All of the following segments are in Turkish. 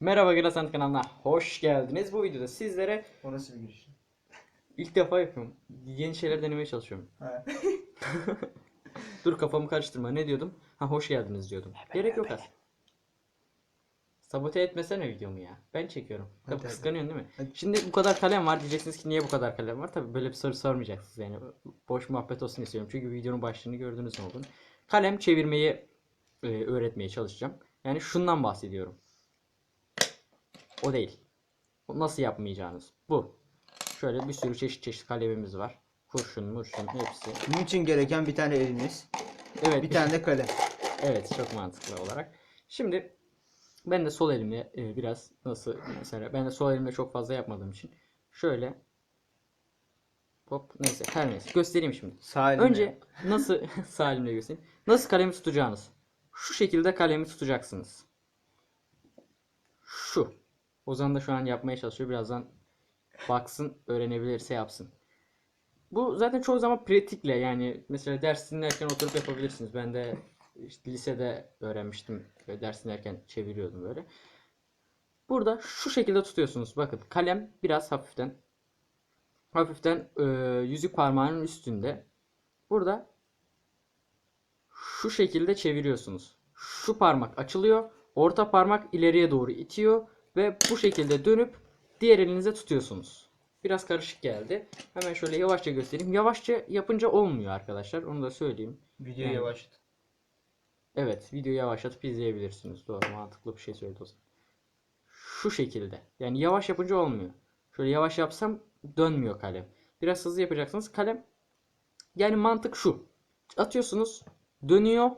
Merhaba Grasant kanalına hoş geldiniz. Bu videoda sizlere O nasıl bir giriş? ilk defa yapıyorum. Yeni şeyler denemeye çalışıyorum. Ha. Dur kafamı karıştırma. Ne diyordum? Ha hoş geldiniz diyordum. Gerek yok aslında. Sabote etmesene videomu ya. Ben çekiyorum. Hadi, Tabii hadi. kıskanıyorsun değil mi? Hadi. Şimdi bu kadar kalem var diyeceksiniz ki niye bu kadar kalem var? Tabii böyle bir soru sormayacaksınız yani. Boş muhabbet olsun istiyorum. Çünkü videonun başlığını gördünüz ne oldu? Kalem çevirmeyi e, öğretmeye çalışacağım. Yani şundan bahsediyorum. O değil. Nasıl yapmayacağınız. Bu. Şöyle bir sürü çeşit çeşit kalemimiz var. Kurşun, murşun hepsi. Bunun için gereken bir tane eliniz, Evet. bir tane de kalem. Evet çok mantıklı olarak. Şimdi ben de sol elimle e, biraz nasıl mesela ben de sol elimle çok fazla yapmadığım için şöyle hop neyse her neyse göstereyim şimdi. Sağ elimle. Önce nasıl sağ elimle göstereyim. Nasıl kalemi tutacağınız. Şu şekilde kalemi tutacaksınız. Şu. Ozan da şu an yapmaya çalışıyor. Birazdan baksın, öğrenebilirse yapsın. Bu zaten çoğu zaman pratikle yani mesela ders dinlerken oturup yapabilirsiniz. Ben de işte lisede öğrenmiştim. Böyle ders dinlerken çeviriyordum böyle. Burada şu şekilde tutuyorsunuz. Bakın kalem biraz hafiften hafiften e, yüzük parmağının üstünde. Burada şu şekilde çeviriyorsunuz. Şu parmak açılıyor. Orta parmak ileriye doğru itiyor ve bu şekilde dönüp diğer elinize tutuyorsunuz. Biraz karışık geldi. Hemen şöyle yavaşça göstereyim. Yavaşça yapınca olmuyor arkadaşlar. Onu da söyleyeyim. Videoyu Yani. yavaşlat. Evet, videoyu yavaşlatıp izleyebilirsiniz. Doğru, mantıklı bir şey söyledi o zaman. Şu şekilde. Yani yavaş yapınca olmuyor. Şöyle yavaş yapsam dönmüyor kalem. Biraz hızlı yapacaksınız. Kalem yani mantık şu. Atıyorsunuz, dönüyor,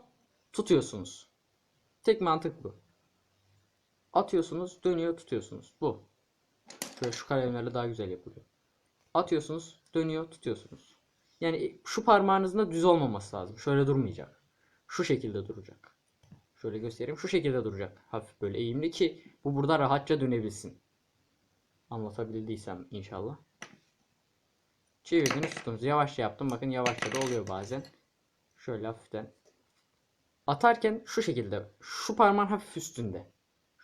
tutuyorsunuz. Tek mantık bu. Atıyorsunuz, dönüyor, tutuyorsunuz. Bu. Şöyle şu kalemlerle daha güzel yapılıyor. Atıyorsunuz, dönüyor, tutuyorsunuz. Yani şu parmağınızın da düz olmaması lazım. Şöyle durmayacak. Şu şekilde duracak. Şöyle göstereyim. Şu şekilde duracak. Hafif böyle eğimli ki bu burada rahatça dönebilsin. Anlatabildiysem inşallah. Çevirdiniz tuttunuz. Yavaşça yaptım. Bakın yavaşça da oluyor bazen. Şöyle hafiften. Atarken şu şekilde. Şu parmağın hafif üstünde.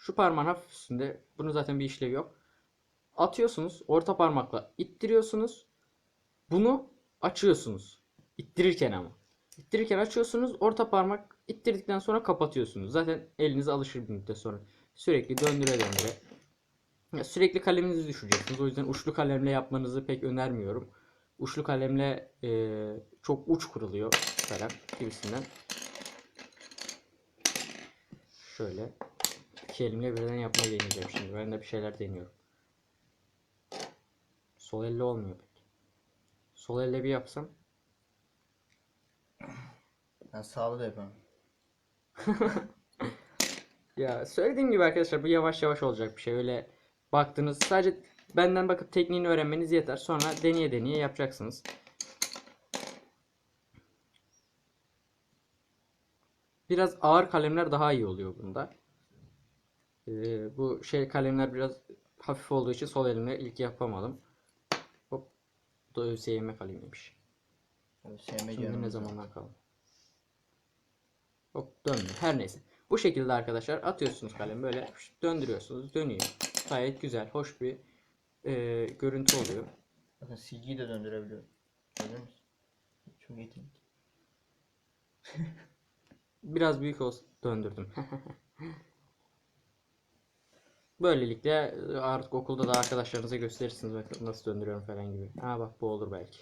Şu parmağın hafif üstünde. Bunun zaten bir işlevi yok. Atıyorsunuz. Orta parmakla ittiriyorsunuz. Bunu açıyorsunuz. İttirirken ama. İttirirken açıyorsunuz. Orta parmak ittirdikten sonra kapatıyorsunuz. Zaten eliniz alışır bir müddet sonra. Sürekli döndüre döndüre. Sürekli kaleminizi düşüreceksiniz. O yüzden uçlu kalemle yapmanızı pek önermiyorum. Uçlu kalemle e, çok uç kuruluyor kalem gibisinden. Şöyle iki elimle birden yapmayı deneyeceğim şimdi. Ben de bir şeyler deniyorum. Sol elle olmuyor pek. Sol elle bir yapsam. Ben sağlı da yapamam. Ya söylediğim gibi arkadaşlar bu yavaş yavaş olacak bir şey. Öyle baktınız sadece benden bakıp tekniğini öğrenmeniz yeter. Sonra deneye deneye yapacaksınız. Biraz ağır kalemler daha iyi oluyor bunda. Ee, bu şey kalemler biraz hafif olduğu için sol elimle ilk yapamadım. Hop. Bu da ÖSYM kalemiymiş. Sevme Şimdi ne zamandan kaldı? Hop dönmüyor. Her neyse. Bu şekilde arkadaşlar atıyorsunuz kalemi böyle döndürüyorsunuz. Dönüyor. Gayet güzel, hoş bir e, görüntü oluyor. Bakın silgiyi de döndürebiliyorum. Görüyor musun? Çok yetenekli. Biraz büyük olsun döndürdüm. Böylelikle e, artık okulda da arkadaşlarınıza gösterirsiniz bakın nasıl döndürüyorum falan gibi. Ha bak bu olur belki.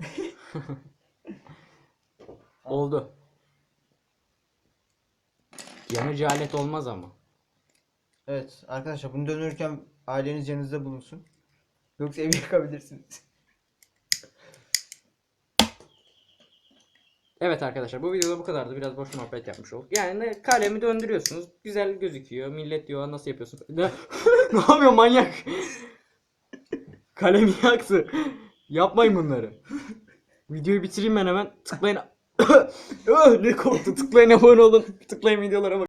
Oldu. Yanıcı alet olmaz ama. Evet arkadaşlar bunu döndürürken aileniz yanınızda bulunsun. Yoksa evi yakabilirsiniz. Evet arkadaşlar bu videoda bu kadardı. Biraz boş muhabbet yapmış olduk. Yani kalemi döndürüyorsunuz. Güzel gözüküyor. Millet diyor nasıl yapıyorsun? Ne, ne yapıyor manyak? Kalemi yaktı. Yapmayın bunları. Videoyu bitireyim ben hemen. Tıklayın. Öh, ne korktu. Tıklayın abone olun. Tıklayın videolara bak.